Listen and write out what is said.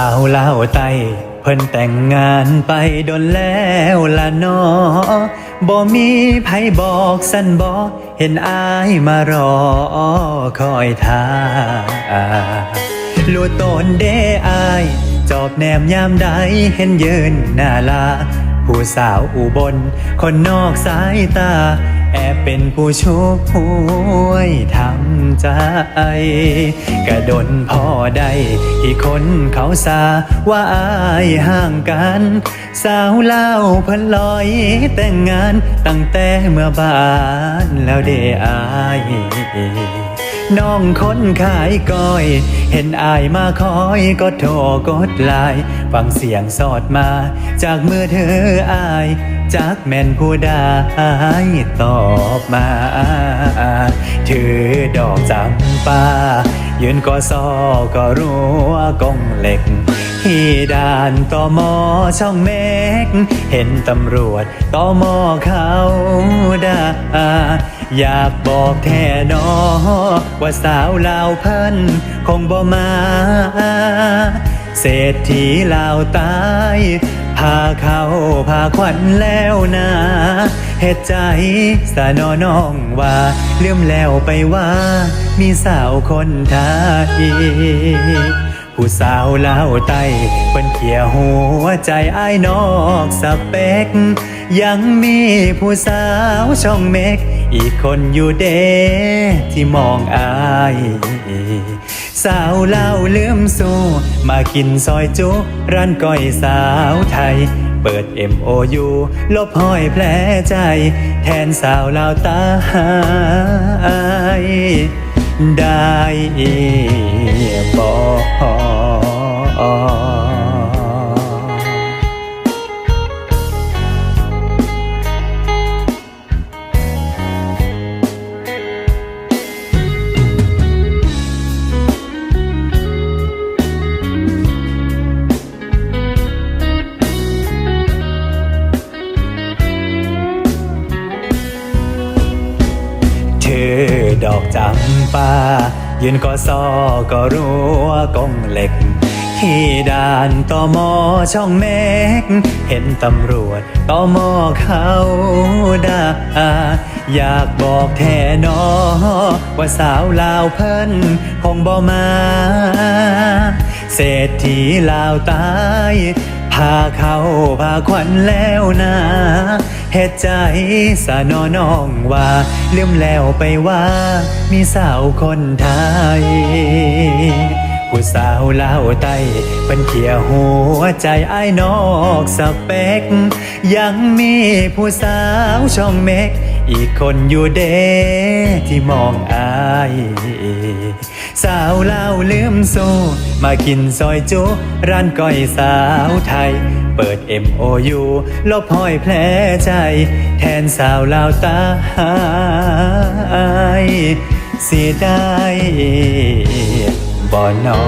าวลาวไตเพิ่นแต่งงานไปโดนแล้วละนอบ่มีไผบอกสั้นบอกเห็นอายมารอคอยท่าลูตนเด้อาย จอบแนมยามใดเห็นยืนหน้าลา ผู้สาวอุบล คนนอกสายตา อบเป็นผู้ช่วยทำใจ กระดนพ่อใดที่คนเขาสาว่าอายห่างกัน สาวเล่าพันลอยแต่งงานตั้งแต่เมื่อบานแล้วเดอาย น้องคนขายก้อย เห็นอายมาคอยก็โทรกดไลน์ฟังเสียงสอดมา จากมือเธออาย จากแม่นผู้ได้ตอบมา ถือดอกจำปายืนก็ซอก็รัวกงเหล็กที่ด่านต่อมอช่องเมก เห็นตำรวจต่อมอเขาด่า อยากบอกแท่นอว่าสาวลาวเพิ่นคงบ่มา เศรษฐีลาวตายพาเขาพาขวัญแล้วนะเหตุใจสะนอน้องว่าลืมแล้วไปว่า มีสาวคนไทยผู้สาวลาวไตเปิ้นเขียหัวใจไอ้นอกสเปก ยังมีผู้สาวช่องเมก อีกคนอยู่เดที่มองอาย สาวเล่าลืมสู้ มากินซอยจุร้านก้อยสาวไทย เปิด MOU ลบห้อยแผลใจ แทนสาวลาวตายได้บอก ดอกจำปายืนก็ซอก็รัวกงเหล็กที่ด่านต่อมอช่องเมก เห็นตำรวจต่อมอเขาด่าอยากบอกแท่นอ ว่าสาวลาวเพิ่นคงบ่มา เศรษฐีลาวตาย พาเขาพาขวัญแล้วนะ เหตุใจสะนอน้องว่าลืมแล้วไปว่า มีสาวคนไทย ผู้สาวลาวไต้เป็นเขียหัวใจไอ้นอกสเปก ยังมีผู้สาวช่องเมก อีกคนอยู่เดที่มองอายสาวเล่าลืมสู้มากินซอยจุร้านก้อยสาวไทย เปิด MOU ลบห้อยแผลใจ แทนสาวลาวตายเสียดายบ่นอ